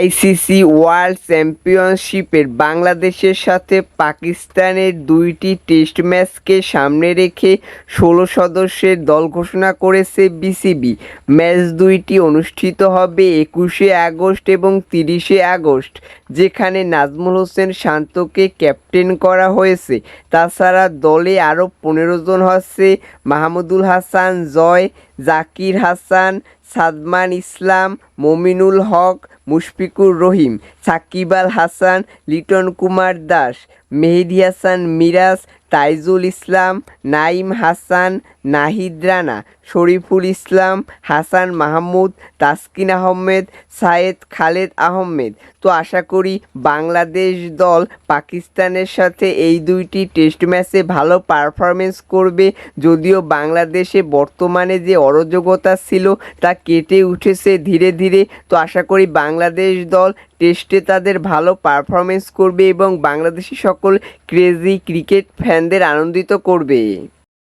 ICC world চ্যাম্পিয়নশিপের বাংলাদেশের সাথে পাকিস্তানের দুইটি টেস্ট ম্যাচকে সামনে রেখে ষোলো সদস্যের দল ঘোষণা করেছে বিসিবি। ম্যাচ দুইটি অনুষ্ঠিত হবে একুশে আগস্ট এবং তিরিশে আগস্ট, যেখানে নাজমুল হোসেন শান্তকে ক্যাপ্টেন করা হয়েছে। তাছাড়া দলে আরও পনেরো জন হচ্ছে মাহমুদুল হাসান, জয় জাকির হাসান সাদমান ইসলাম মমিনুল হক মুশফিকুর রহিম সাকিব আল হাসান লিটন কুমার দাস। মেহেদি হাসান, মিরাজ, তাইজুল ইসলাম নাইম হাসান, নাহিদ রানা, শরীফুল ইসলাম, হাসান মাহমুদ, তাসকিন আহমেদ, সায়েদ খালেদ আহমেদ। তো আশা করি বাংলাদেশ দল পাকিস্তানের সাথে এই দুইটি টেস্ট ম্যাচে ভালো পারফরমেন্স করবে। যদিও বাংলাদেশে বর্তমানে যে অরাজকতা ছিল তা কেটে উঠেছে ধীরে ধীরে। তো আশা করি বাংলাদেশ দল টেস্টে তাদের ভালো পারফরমেন্স করবে এবং বাংলাদেশি সকল ক্রেজি ক্রিকেট ফ্যানদের আনন্দিত করবে।